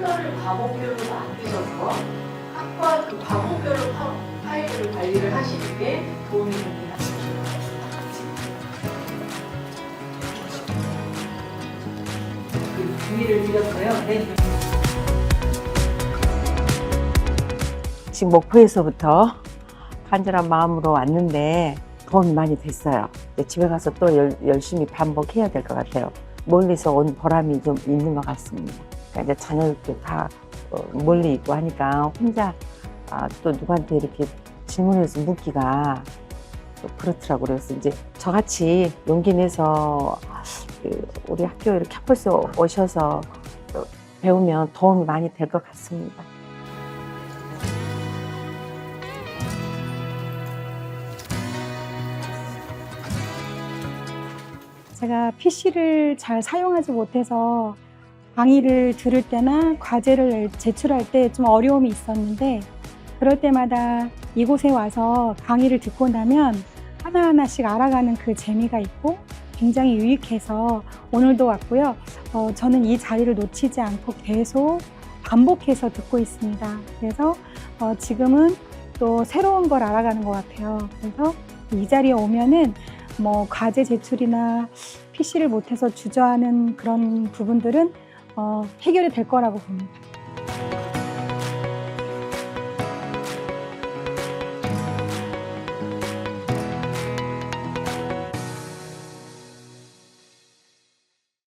폴더를 과목별로 만드셔서 학과 그 과목별로 파, 파일을 관리를 하시는 게 도움이 됩니다. 그 주의를 드렸어요. 네. 지금 목포에서부터 간절한 마음으로 왔는데 도움이 많이 됐어요. 집에 가서 또 열, 열심히 반복해야 될 것 같아요. 멀리서 온 보람이 좀 있는 것 같습니다. 그러니까 이제 자녀들도 다 어, 멀리 있고 하니까 혼자 아, 또 누구한테 이렇게 질문해서 묻기가 또 그렇더라고요. 그래서 이제 저같이 용기 내서 그 우리 학교 이렇게 학벌스 오셔서 또 배우면 도움이 많이 될 것 같습니다. 제가 PC를 잘 사용하지 못해서 강의를 들을 때나 과제를 제출할 때 좀 어려움이 있었는데 그럴 때마다 이곳에 와서 강의를 듣고 나면 하나하나씩 알아가는 그 재미가 있고 굉장히 유익해서 오늘도 왔고요. 어, 저는 이 자리를 놓치지 않고 계속 반복해서 듣고 있습니다. 그래서 어, 지금은 또 새로운 걸 알아가는 것 같아요. 그래서 이 자리에 오면은 뭐 과제 제출이나 PC를 못해서 주저하는 그런 부분들은 어, 해결이 될 거라고 봅니다.